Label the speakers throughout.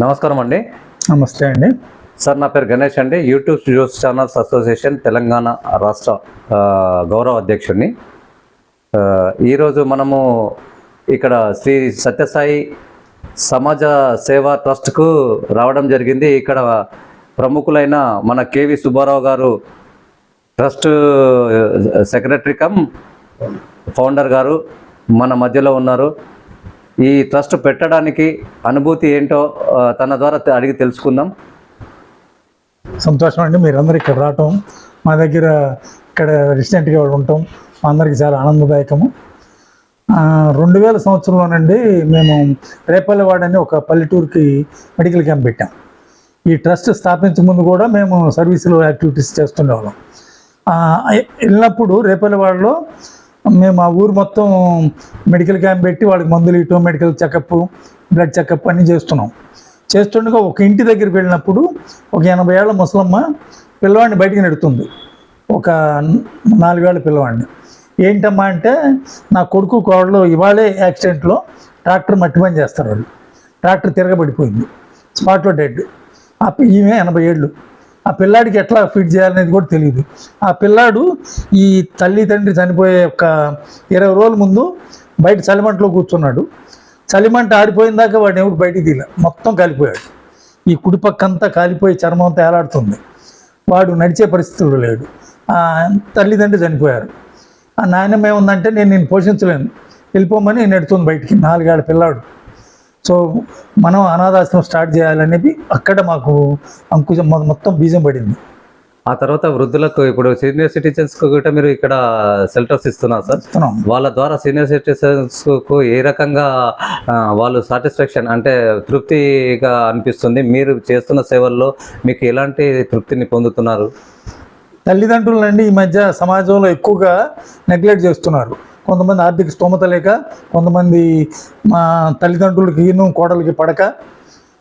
Speaker 1: నమస్కారం అండి.
Speaker 2: నమస్తే అండి.
Speaker 1: సార్ నా పేరు గణేష్ అండి. YouTube news channels association Telangana రాష్ట్ర గౌరవ అధ్యక్షుడిని. ఈరోజు మనము ఇక్కడ శ్రీ సత్యసాయి సమాజ సేవా ట్రస్ట్కు రావడం జరిగింది. ఇక్కడ ప్రముఖులైన మన కేవి సుబ్బారావు గారు ట్రస్ట్ సెక్రటరీ కమ్ ఫౌండర్ గారు మన మధ్యలో ఉన్నారు. ఈ ట్రస్ట్ పెట్టడానికి అనుభూతి ఏంటో తన ద్వారా అడిగి తెలుసుకుందాం.
Speaker 2: సంతోషం అండి. మీరందరూ ఇక్కడ రావటం మా దగ్గర ఇక్కడ రెసిడెంట్గా ఉండటం మా అందరికీ చాలా ఆనందదాయకము. రెండు వేల సంవత్సరంలోనండి మేము రేపల్లెవాడ అని ఒక పల్లెటూరుకి మెడికల్ క్యాంప్ పెట్టాం. ఈ ట్రస్ట్ స్థాపించక ముందు కూడా మేము సర్వీసులు యాక్టివిటీస్ చేస్తుండేవాళ్ళం. వెళ్ళినప్పుడు రేపల్లెవాడలో మేము ఆ ఊరు మొత్తం మెడికల్ క్యాంప్ పెట్టి వాళ్ళకి మందులు ఇవ్వటం మెడికల్ చెకప్ బ్లడ్ చెకప్ అన్నీ చేస్తున్నాం. చేస్తుండగా ఒక ఇంటి దగ్గరికి వెళ్ళినప్పుడు ఒక ఎనభై ఏళ్ళ ముసలమ్మ పిల్లవాడిని బయటికి నెడుతుంది. ఒక నాలుగేళ్ళ పిల్లవాడిని. ఏంటమ్మా అంటే నా కొడుకు కోడలు ఇవాళే యాక్సిడెంట్లో ట్రాక్టర్ మట్టి పని చేస్తారు వాళ్ళు. ట్రాక్టర్ తిరగబడిపోయింది. స్పాట్లో డెడ్. ఆ ఈమె ఎనభై ఏళ్ళు. ఆ పిల్లాడికి ఎట్లా ఫీడ్ చేయాలనేది కూడా తెలియదు ఆ పిల్లాడు ఈ తల్లి తండ్రి చనిపోయే ఒక ఇరవై రోజుల ముందు బయట చలిమంటలో కూర్చున్నాడు. చలిమంట ఆడిపోయిన దాకా వాడిని ఎవరు బయటికి తీల మొత్తం కాలిపోయాడు. ఈ కుడిపక్కంతా కాలిపోయి చర్మం అంతా ఏలాడుతుంది. వాడు నడిచే పరిస్థితులు లేడు. ఆ చనిపోయారు. ఆ నాయనమ్మ ఏముందంటే నేను నేను పోషించలేను. వెళ్ళిపోమని నెడుతుంది బయటికి. నాలుగేళ్ళ పిల్లాడు. సో మనం అనాథాశ్రమం స్టార్ట్ చేయాలనేది అక్కడ మాకు అంకుశం మొత్తం బీజం పడింది.
Speaker 1: ఆ తర్వాత వృద్ధులకు ఇప్పుడు సీనియర్ సిటిజన్స్కు కూడా మీరు ఇక్కడ షెల్టర్స్ ఇస్తున్నారు సార్. వాళ్ళ ద్వారా సీనియర్ సిటిజన్స్కు ఏ రకంగా వాళ్ళు సాటిస్ఫాక్షన్ అంటే తృప్తిగా అనిపిస్తుంది? మీరు చేస్తున్న సేవల్లో మీకు ఎలాంటి తృప్తిని పొందుతున్నారు?
Speaker 2: తల్లిదండ్రులండి ఈ మధ్య సమాజంలో ఎక్కువగా నెగ్లెక్ట్ చేస్తున్నారు. కొంతమంది ఆర్థిక స్తోమత లేక కొంతమంది మా తల్లిదండ్రులకి ఈను కోడలకి పడక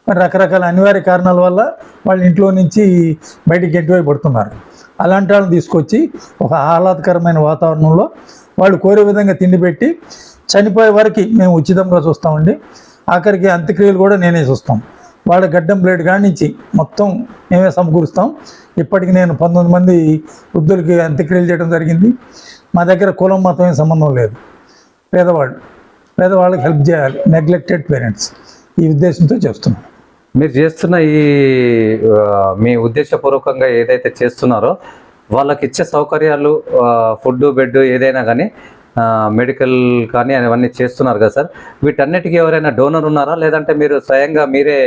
Speaker 2: మరి రకరకాల అనివార్య కారణాల వల్ల వాళ్ళ ఇంట్లో నుంచి బయటికి గెంటివై పడుతున్నారు. అలాంటి వాళ్ళని తీసుకొచ్చి ఒక ఆహ్లాదకరమైన వాతావరణంలో వాళ్ళు కోరే విధంగా తిండి పెట్టి చనిపోయే వరకు మేము ఉచితంగా చూస్తామండి. ఆఖరికి అంత్యక్రియలు కూడా నేనే చూస్తాం. వాళ్ళ గడ్డం బ్లేడ్ కానించి మొత్తం మేమే సమకూరుస్తాం. ఇప్పటికి నేను పంతొమ్మిది మంది వృద్ధులకి అంత్యక్రియలు చేయడం జరిగింది. మా దగ్గర కులం మతం ఏం సంబంధం లేదు. పేదవాళ్ళు పేదవాళ్ళకి హెల్ప్ చేయాలి. నెగ్లెక్టెడ్ పేరెంట్స్ ఈ ఉద్దేశంతో చేస్తున్నాం.
Speaker 1: మీరు చేస్తున్న ఈ మీ ఉద్దేశపూర్వకంగా ఏదైతే చేస్తున్నారో వాళ్ళకి ఇచ్చే సౌకర్యాలు ఫుడ్ బెడ్ ఏదైనా కానీ మెడికల్ కానీ అవన్నీ చేస్తున్నారు కదా సార్. వీటన్నిటికీ ఎవరైనా డోనర్ ఉన్నారా? లేదంటే మీరు స్వయంగా మీరే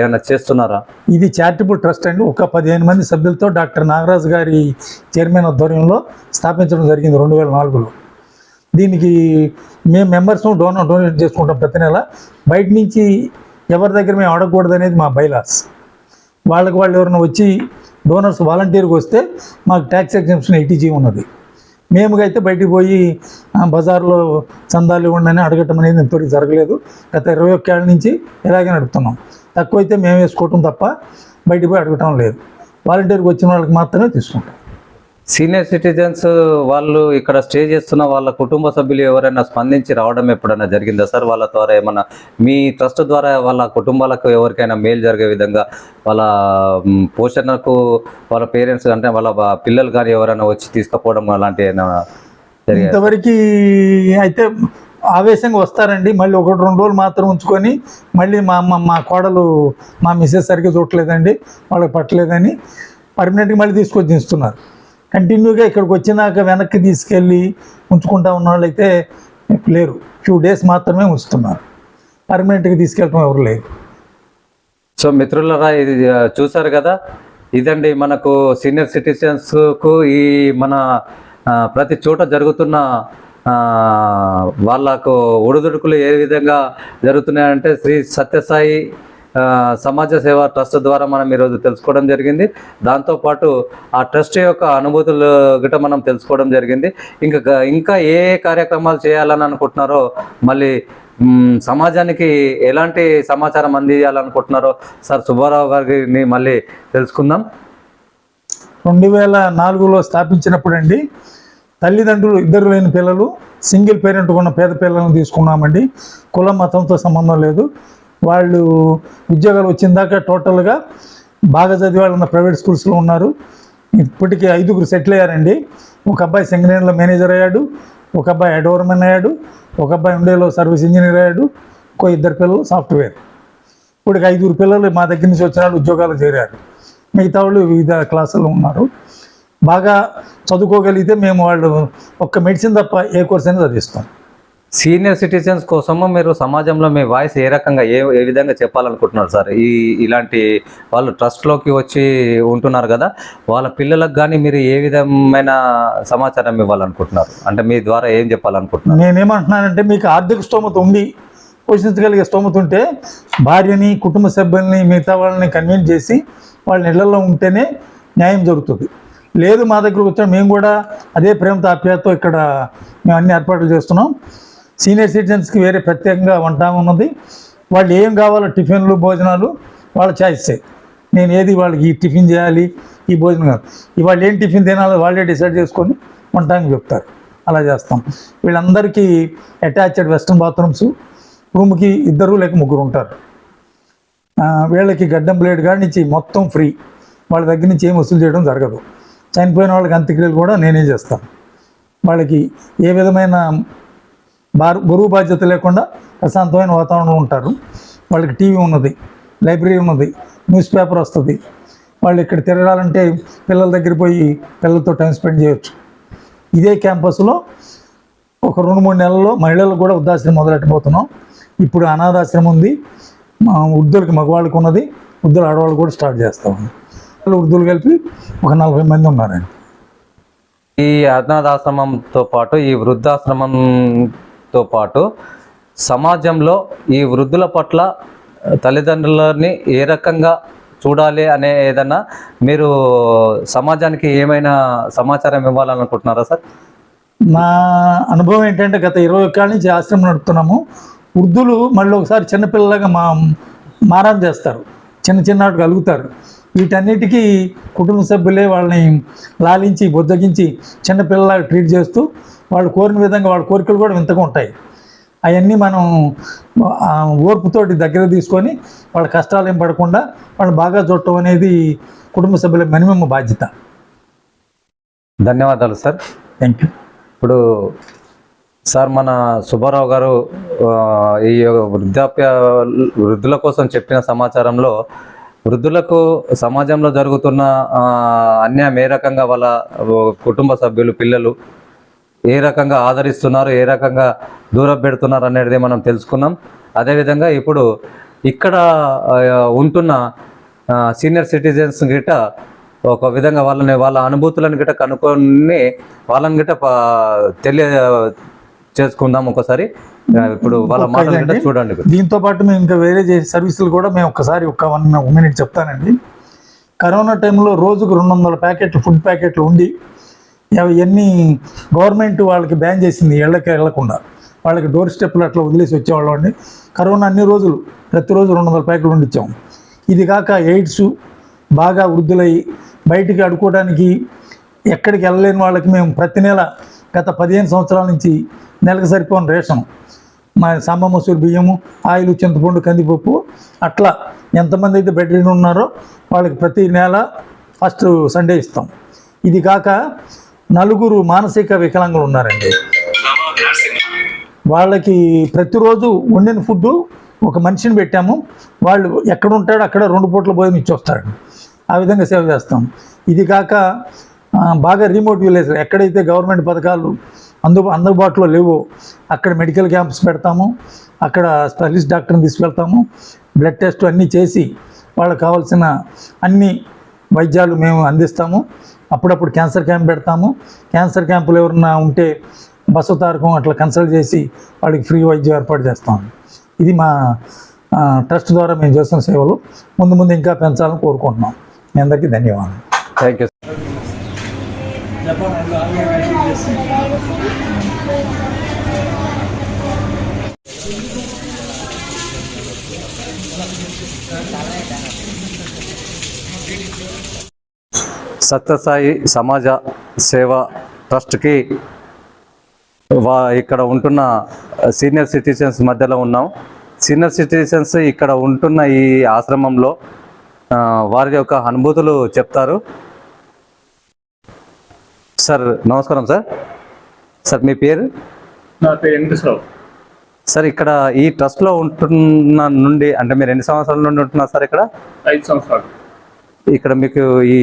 Speaker 1: ఏమైనా చేస్తున్నారా?
Speaker 2: ఇది చారిటబుల్ ట్రస్ట్ అండి. ఒక పదిహేను మంది సభ్యులతో డాక్టర్ నాగరాజు గారి చైర్మన్ ఆధ్వర్యంలో స్థాపించడం జరిగింది రెండు వేల నాలుగులో. దీనికి మేము మెంబర్స్ డోనర్ డొనేట్ చేసుకుంటాం ప్రతి నెల. బయట నుంచి ఎవరి దగ్గర మేము అడగకూడదు అనేది మా బైలాస్ వాళ్ళకి వాళ్ళు ఎవరైనా వచ్చి డోనర్స్ వాలంటీర్కి వస్తే మాకు ట్యాక్స్ ఎగ్జామ్షన్ ఎయిటీజీ ఉన్నది. మేము అయితే బయటికి పోయి బజార్లో చందాలు ఇవ్వండి అని అడగటం అనేది ఇంతవరకు జరగలేదు. గత ఇరవై ఒక్క ఏళ్ళ నుంచి ఇలాగే నడుపుతున్నాం. తక్కువైతే మేము వేసుకోవటం తప్ప బయటికి పోయి అడగటం లేదు. వాలంటీర్కి వచ్చిన వాళ్ళకి మాత్రమే తీసుకుంటాం.
Speaker 1: సీనియర్ సిటిజన్స్ వాళ్ళు ఇక్కడ స్టే చేస్తున్న వాళ్ళ కుటుంబ సభ్యులు ఎవరైనా స్పందించి రావడం ఎప్పుడైనా జరిగిందా సార్? వాళ్ళ ద్వారా ఏమన్నా మీ ట్రస్ట్ ద్వారా వాళ్ళ కుటుంబాలకు ఎవరికైనా మేలు జరిగే విధంగా వాళ్ళ పోషణకు వాళ్ళ పేరెంట్స్ అంటే వాళ్ళ పిల్లలు కానీ ఎవరైనా వచ్చి తీసుకుపోవడం అలాంటి ఏమైనా
Speaker 2: ఇంతవరకు అయితే ఆవేశంగా వస్తారండి. మళ్ళీ ఒకటి రెండు రోజులు మాత్రం ఉంచుకొని మళ్ళీ మా అమ్మ మా కోడలు మా మిస్సెస్ సరిగ్గా చూడలేదండి వాళ్ళకి పట్టలేదని పర్మనెంట్గా మళ్ళీ తీసుకొచ్చి ఇస్తున్నారు కంటిన్యూగా ఇక్కడికి వచ్చినాక వెనక్కి తీసుకెళ్ళి ఉంచుకుంటా ఉన్న వాళ్ళు అయితే లేరు. ఫ్యూ డేస్ మాత్రమే ఉంచుతున్నారు. పర్మనెంట్గా తీసుకెళ్ళటం ఎవరు లేరు.
Speaker 1: సో మిత్రులరా ఇది చూసారు కదా? ఇదండి మనకు సీనియర్ సిటిజన్స్కు ఈ మన ప్రతి చోట జరుగుతున్న వాళ్ళకు ఒడిదుడుకులు ఏ విధంగా జరుగుతున్నాయంటే శ్రీ సత్యసాయి సమాజ సేవా ట్రస్ట్ ద్వారా మనం ఈరోజు తెలుసుకోవడం జరిగింది. దాంతోపాటు ఆ ట్రస్ట్ యొక్క అనుభూతులు గిట మనం తెలుసుకోవడం జరిగింది. ఇంకా ఇంకా ఏ కార్యక్రమాలు చేయాలని అనుకుంటున్నారో మళ్ళీ సమాజానికి ఎలాంటి సమాచారం అందించాలనుకుంటున్నారో సార్ సుబ్బారావు గారిని మళ్ళీ తెలుసుకుందాం.
Speaker 2: రెండు వేల నాలుగులో స్థాపించినప్పుడు అండి తల్లిదండ్రులు ఇద్దరు లేని పిల్లలు సింగిల్ పేరెంట్ ఉన్న పేద పిల్లలను తీసుకున్నామండి. కులం మతంతో సంబంధం లేదు. వాళ్ళు ఉద్యోగాలు వచ్చిందాక టోటల్గా బాగా చదివేవాళ్ళు ఉన్న ప్రైవేట్ స్కూల్స్లో ఉన్నారు. ఇప్పటికీ ఐదుగురు సెటిల్ అయ్యారండి. ఒక అబ్బాయి సింగరేణిలో మేనేజర్ అయ్యాడు ఒక అబ్బాయి అడోర్మెన్ అయ్యాడు ఒక అబ్బాయి ఉండేలో సర్వీస్ ఇంజనీర్ అయ్యాడు ఇంకో ఇద్దరు పిల్లలు సాఫ్ట్వేర్ ఇప్పటికి ఐదుగురు పిల్లలు మా దగ్గర నుంచి వచ్చిన ఉద్యోగాలు చేరారు. మిగతా వాళ్ళు వివిధ క్లాసుల్లో ఉన్నారు. బాగా చదువుకోగలిగితే మేము వాళ్ళు ఒక్క మెడిసిన్ తప్ప ఏ కోర్స్ అయినా చదివిస్తాం.
Speaker 1: సీనియర్ సిటిజన్స్ కోసము మీరు సమాజంలో మీ వాయిస్ ఏ రకంగా ఏ ఏ విధంగా చెప్పాలనుకుంటున్నారు సార్? ఈ ఇలాంటి వాళ్ళు ట్రస్ట్లోకి వచ్చి ఉంటున్నారు కదా వాళ్ళ పిల్లలకు కానీ మీరు ఏ విధమైన సమాచారం ఇవ్వాలనుకుంటున్నారు? అంటే మీ ద్వారా ఏం చెప్పాలనుకుంటున్నారు?
Speaker 2: నేనేమంటున్నానంటే మీకు ఆర్థిక స్తోమత ఉండి పోషించగలిగే స్తోమత ఉంటే భార్యని కుటుంబ సభ్యుల్ని మిగతా వాళ్ళని కన్విన్స్ చేసి వాళ్ళ ఇళ్ళలో ఉంటేనే న్యాయం జరుగుతుంది. లేదు మా దగ్గరకు వచ్చా మేము కూడా అదే ప్రేమతో ఆప్యాయతతో ఇక్కడ మేము అన్ని ఏర్పాట్లు చేస్తున్నాం. సీనియర్ సిటిజన్స్కి వేరే ప్రత్యేకంగా వంట ఉన్నది. వాళ్ళు ఏం కావాలో టిఫిన్లు భోజనాలు వాళ్ళ చాయిసే. నేను ఏది వాళ్ళకి ఈ టిఫిన్ చేయాలి ఈ భోజనం కాదు. ఇవాళ ఏం టిఫిన్ తినాలో వాళ్ళే డిసైడ్ చేసుకొని వంటానికి చెప్తారు. అలా చేస్తాం. వీళ్ళందరికీ అటాచ్డ్ వెస్ట్రన్ బాత్రూమ్స్. రూమ్కి ఇద్దరు లేక ముగ్గురు ఉంటారు. వీళ్ళకి గడ్డం బ్లేడ్ కాడి నుంచి మొత్తం ఫ్రీ. వాళ్ళ దగ్గర నుంచి ఏం వసూలు చేయడం జరగదు. చనిపోయిన వాళ్ళకి అంత్యక్రియలు కూడా నేనే చేస్తాను. వాళ్ళకి ఏ విధమైన బారు బరువు బాధ్యత లేకుండా ప్రశాంతమైన వాతావరణంలో ఉంటారు. వాళ్ళకి టీవీ ఉన్నది లైబ్రరీ ఉన్నది న్యూస్ పేపర్ వస్తుంది. వాళ్ళు ఇక్కడ తిరగాలంటే పిల్లల దగ్గర పోయి పిల్లలతో టైం స్పెండ్ చేయొచ్చు. ఇదే క్యాంపస్లో ఒక రెండు మూడు నెలల్లో మహిళలకు కూడా వృద్ధాశ్రమం మొదలెట్టబోతున్నాం. ఇప్పుడు అనాథాశ్రమం ఉంది. వృద్ధులకి మగవాళ్ళకు ఉన్నది. వృద్ధులు ఆడవాళ్ళు కూడా స్టార్ట్ చేస్తాం. వృద్ధులు కలిపి ఒక నలభై మంది ఉన్నారండి.
Speaker 1: ఈ అనాథాశ్రమంతో పాటు ఈ వృద్ధాశ్రమంతో పాటు సమాజంలో ఈ వృద్ధుల పట్ల తల్లిదండ్రులని ఏ రకంగా చూడాలి అనే ఏదన్నా మీరు సమాజానికి ఏమైనా సమాచారం ఇవ్వాలనుకుంటున్నారా సార్?
Speaker 2: నా అనుభవం ఏంటంటే గత ఇరవై ఒక్క నుంచి ఆశ్రమం నడుపుతున్నాము. వృద్ధులు మళ్ళీ ఒకసారి చిన్నపిల్లలాగా మా మారం చేస్తారు. చిన్న చిన్నటి కలుగుతారు వీటన్నిటికీ కుటుంబ సభ్యులే వాళ్ళని లాలించి బుద్ధగించి చిన్నపిల్లలాగా ట్రీట్ చేస్తూ వాళ్ళు కోరిన విధంగా వాళ్ళ కోరికలు కూడా వింతగా ఉంటాయి. అవన్నీ మనం ఓర్పుతోటి దగ్గర తీసుకొని వాళ్ళ కష్టాలు ఏం పడకుండా వాళ్ళు బాగా చూడటం అనేది కుటుంబ సభ్యుల మినిమం బాధ్యత.
Speaker 1: ధన్యవాదాలు సార్.
Speaker 2: థ్యాంక్ యూ
Speaker 1: ఇప్పుడు సార్ మన సుబ్బారావు గారు ఈ వృద్ధాప్య వృద్ధుల కోసం చెప్పిన సమాచారంలో వృద్ధులకు సమాజంలో జరుగుతున్న అన్యాయం ఏ రకంగా వాళ్ళ కుటుంబ సభ్యులు పిల్లలు ఏ రకంగా ఆదరిస్తున్నారు ఏ రకంగా దూరం పెడుతున్నారు అనేది మనం తెలుసుకున్నాం. అదేవిధంగా ఇప్పుడు ఇక్కడ ఉంటున్న సీనియర్ సిటిజన్స్ గిట ఒక విధంగా వాళ్ళని వాళ్ళ అనుభూతులను గిట కనుక్కొని వాళ్ళని గిట తెలియ చేసుకుందాం ఒకసారి. ఇప్పుడు వాళ్ళ మాటలు చూడండి
Speaker 2: దీంతో పాటు మేము ఇంకా వేరే సర్వీసులు కూడా మేము ఒక్కసారి ఒక వన్ మినిట్ చెప్తానండి. కరోనా టైంలో రోజుకు రెండు వందల ప్యాకెట్లు ఫుడ్ ప్యాకెట్లు ఉండి అవి ఎన్ని గవర్నమెంట్ వాళ్ళకి బ్యాన్ చేసింది ఇళ్ళకి వెళ్ళకుండా వాళ్ళకి డోర్ స్టెప్లు అట్లా వదిలేసి వచ్చేవాళ్ళం అండి. కరోనా అన్ని రోజులు ప్రతిరోజు రెండు వందల ప్యాకెట్లు వండిచ్చాం ఇది కాక ఎయిడ్స్ బాగా వృద్ధులై బయటికి అడుకోవడానికి ఎక్కడికి వెళ్ళలేని వాళ్ళకి మేము ప్రతి నెల గత పదిహేను సంవత్సరాల నుంచి నెలకు సరిపోని రేషన్ మా సాంబ మసూరు బియ్యము ఆయిల్ చింతపండు కందిపప్పు అట్లా ఎంతమంది అయితే బెడ్ ఉన్నారో వాళ్ళకి ప్రతి నెల ఫస్ట్ సండే ఇస్తాం. ఇది కాక నలుగురు మానసిక వికలాంగులు ఉన్నారండి. వాళ్ళకి ప్రతిరోజు వండిన ఫుడ్ ఒక మనిషిని పెట్టాము. వాళ్ళు ఎక్కడ ఉంటాడో అక్కడ రెండు పూట్ల భోజనం ఇచ్చి ఆ విధంగా సేవ చేస్తాం. ఇది కాక బాగా రిమోట్ విలేజ్ ఎక్కడైతే గవర్నమెంట్ పథకాలు అందు అందుబాటులో లేవో. అక్కడ మెడికల్ క్యాంప్స్ పెడతాము అక్కడ స్పెషలిస్ట్ డాక్టర్ని తీసుకెళ్తాము బ్లడ్ టెస్ట్ అన్నీ చేసి వాళ్ళకి కావాల్సిన అన్ని వైద్యాలు మేము అందిస్తాము. అప్పుడప్పుడు క్యాన్సర్ క్యాంప్ పెడతాము. క్యాన్సర్ క్యాంపులు ఎవరన్నా ఉంటే బస్సు తారకం అట్లా కన్సల్ట్ చేసి వాళ్ళకి ఫ్రీ వైద్యం ఏర్పాటు చేస్తాం ఇది మా ట్రస్ట్ ద్వారా మేము చేస్తున్న సేవలు. ముందు ముందు ఇంకా పెంచాలని కోరుకుంటున్నాం. మీ అందరికీ ధన్యవాదాలు.
Speaker 1: థ్యాంక్ యూ సత్యసాయి సమాజ సేవ ట్రస్ట్కి వా ఇక్కడ ఉంటున్న సీనియర్ సిటిజన్స్ మధ్యలో ఉన్నాం. సీనియర్ సిటిజన్స్ ఇక్కడ ఉంటున్న ఈ ఆశ్రమంలో వారి యొక్క అనుభూతులు చెప్తారు. సార్ నమస్కారం సార్. సార్ మీ పేరు?
Speaker 3: నా పేరు వెంకటేశ్వరరావు.
Speaker 1: సార్ ఇక్కడ ఈ ట్రస్ట్లో ఉంటున్న నుండి అంటే మీరు ఎన్ని సంవత్సరాల నుండి ఉంటున్నారు సార్ ఇక్కడ?
Speaker 3: ఐదు సంవత్సరాలు.
Speaker 1: ఇక్కడ మీకు ఈ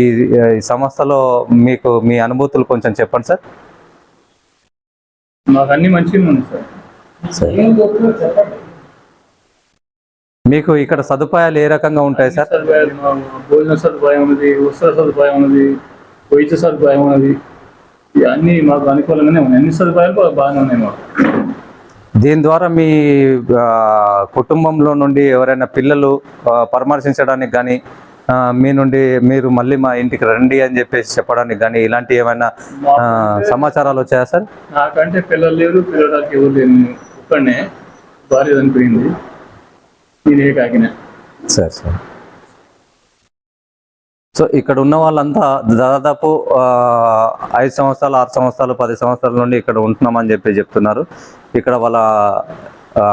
Speaker 1: సంస్థలో మీకు మీ అనుభూతులు కొంచెం చెప్పండి సార్.
Speaker 3: మాకు అన్ని మంచిగా ఉంది సార్.
Speaker 1: మీకు ఇక్కడ సదుపాయాలు ఏ రకంగా ఉంటాయి సార్?
Speaker 3: భోజన సదుపాయం ఉన్నది వస్త్ర సదుపాయం ఉన్నది వైద్య సదుపాయం ఉన్నది. అన్ని మాకు అనుకూలంగానే ఉన్నాయి. అన్ని సదుపాయాలు బాగానే ఉన్నాయి మాకు.
Speaker 1: దీని ద్వారా మీ కుటుంబంలో నుండి ఎవరైనా పిల్లలు పరామర్శించడానికి కానీ మీ నుండి మీరు మళ్ళీ మా ఇంటికి రండి అని చెప్పేసి చెప్పడానికి కానీ ఇలాంటి ఏమైనా సమాచారాలు వచ్చాయా సార్?
Speaker 3: నాకంటే పిల్లలు లేరు పిల్లలకి ఎవరు లేరు. ఒక్కడనే భార్య చనిపోయింది. నేనే కాకినా.
Speaker 1: సరే సార్. సో ఇక్కడ ఉన్న వాళ్ళంతా దాదాపు ఐదు సంవత్సరాలు ఆరు సంవత్సరాలు పది సంవత్సరాల నుండి ఇక్కడ ఉంటున్నామని చెప్పి చెప్తున్నారు. ఇక్కడ వాళ్ళ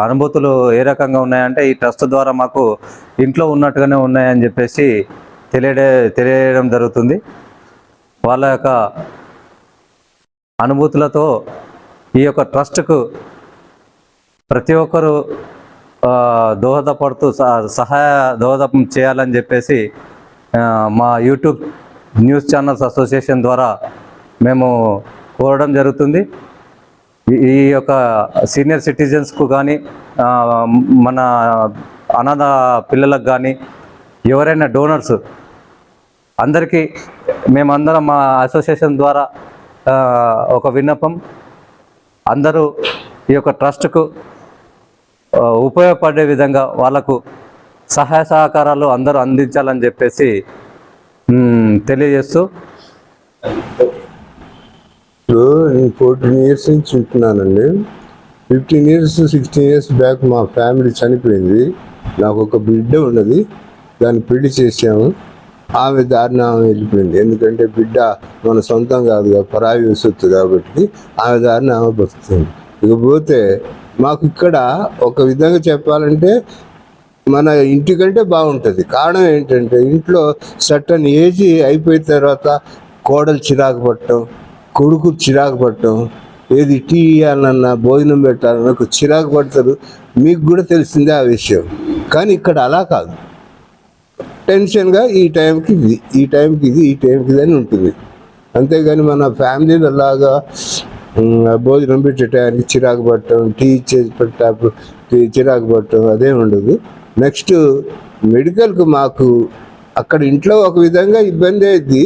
Speaker 1: అనుభూతులు ఏ రకంగా ఉన్నాయంటే ఈ ట్రస్ట్ ద్వారా మాకు ఇంట్లో ఉన్నట్టుగానే ఉన్నాయని చెప్పేసి తెలియడే తెలియడం జరుగుతుంది. వాళ్ళ యొక్క అనుభూతులతో ఈ యొక్క ట్రస్ట్కు ప్రతి ఒక్కరూ దోహదపడుతూ సహ- సహాయ దోహదం చేయాలని చెప్పేసి మా యూట్యూబ్ న్యూస్ ఛానల్స్ అసోసియేషన్ ద్వారా మేము కోరడం జరుగుతుంది. ఈ- యొక్క సీనియర్ సిటిజన్స్కు కానీ మన అనాథ పిల్లలకు కానీ ఎవరైనా డోనర్స్ అందరికీ మేమందరం మా అసోసియేషన్ ద్వారా ఒక విన్నపం అందరూ ఈ యొక్క ట్రస్ట్కు ఉపయోగపడే విధంగా వాళ్ళకు సహాయ సహకారాలు అందరూ అందించాలని చెప్పేసి తెలియజేస్తూ.
Speaker 4: నేను ఫోర్టీన్ ఇయర్స్ నుంచి ఉంటున్నానండి. Fifteen years sixteen years back మా ఫ్యామిలీ చనిపోయింది. నాకు ఒక బిడ్డ ఉన్నది. దాన్ని పెళ్ళి చేసాము ఆమె దారిన ఆమె వెళ్ళిపోయింది. ఎందుకంటే బిడ్డ మన సొంతం కాదు కదా, పరాయి సొత్తు కాబట్టి ఆమె దారిన ఆమె బతుకుతుంది. ఇకపోతే మాకు ఇక్కడ ఒక విధంగా చెప్పాలంటే మన ఇంటికంటే బాగుంటుంది. కారణం ఏంటంటే ఇంట్లో సటన్ ఏజీ అయిపోయిన తర్వాత కోడలు చిరాకు పట్టడం కొడుకు చిరాకు పట్టడం ఏది టీ ఇవ్వాలన్నా భోజనం పెట్టాలన్నా ఒక చిరాకు పడతారు. మీకు కూడా తెలిసిందే ఆ విషయం. కానీ ఇక్కడ అలా కాదు. టెన్షన్గా ఈ టైంకి ఇది ఈ టైంకి ఇది ఈ టైంకి ఇది అని ఉంటుంది. అంతేగాని మన ఫ్యామిలీలో లాగా భోజనం పెట్టే టైంకి చిరాకు పట్టడం టీ చేసి పెట్టేటప్పుడు చిరాకు పట్టడం అదే ఉండదు. నెక్స్ట్ మెడికల్కి మాకు అక్కడ ఇంట్లో ఒక విధంగా ఇబ్బంది అయింది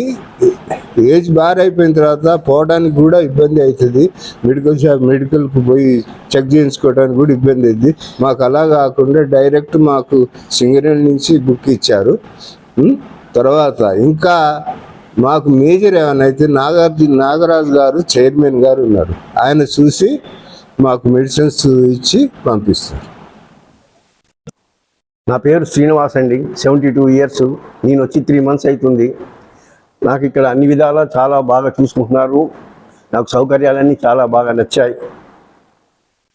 Speaker 4: ఏజ్ బార్ అయిపోయిన తర్వాత పోవడానికి కూడా ఇబ్బంది అవుతుంది మెడికల్ షాప్ మెడికల్కి పోయి చెక్ చేయించుకోవడానికి కూడా ఇబ్బంది అయింది మాకు అలా కాకుండా డైరెక్ట్ మాకు సింగరేణి నుంచి బుక్ ఇచ్చారు. తర్వాత ఇంకా మాకు మేజర్ ఏమైనా అయితే నాగార్జున నాగరాజు గారు చైర్మన్ గారు ఉన్నారు. ఆయన చూసి మాకు మెడిసిన్స్ ఇచ్చి పంపిస్తారు.
Speaker 5: నా పేరు శ్రీనివాస్ అండి. సెవెంటీ టూ ఇయర్స్ నేను వచ్చి త్రీ మంత్స్ అవుతుంది. నాకు ఇక్కడ అన్ని విధాలా చాలా బాగా చూసుకుంటున్నారు. నాకు సౌకర్యాలన్నీ చాలా బాగా నచ్చాయి.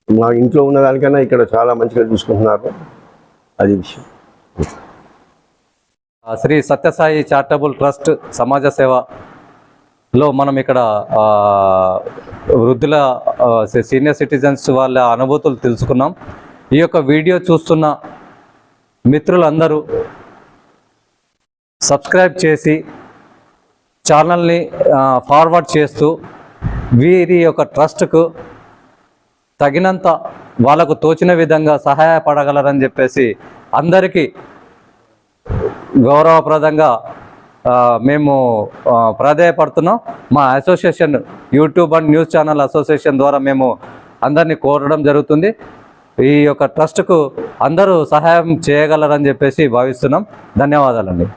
Speaker 5: మా ఇంట్లో ఉన్న దానికన్నా ఇక్కడ చాలా మంచిగా చూసుకుంటున్నారు. అది విషయం.
Speaker 1: శ్రీ సత్యసాయి చారిటబుల్ ట్రస్ట్ సమాజ సేవలో మనం ఇక్కడ వృద్ధుల సీనియర్ సిటిజన్స్ వాళ్ళ అనుభూతులు తెలుసుకున్నాం. ఈ యొక్క వీడియో చూస్తున్న మిత్రులందరూ సబ్స్క్రైబ్ చేసి ఛానల్ని ఫార్వర్డ్ చేస్తూ వీరి యొక్క ట్రస్ట్కు తగినంత వాళ్ళకు తోచిన విధంగా సహాయపడగలరని చెప్పేసి అందరికీ గౌరవప్రదంగా మేము ప్రాధాయపడుతున్నాం. మా association YouTube and news channel association ద్వారా మేము అందరినీ కోరడం జరుగుతుంది. ఈ యొక్క ట్రస్ట్కు అందరూ సహాయం చేయగలరని చెప్పేసి భావిస్తున్నాం. ధన్యవాదాలండి.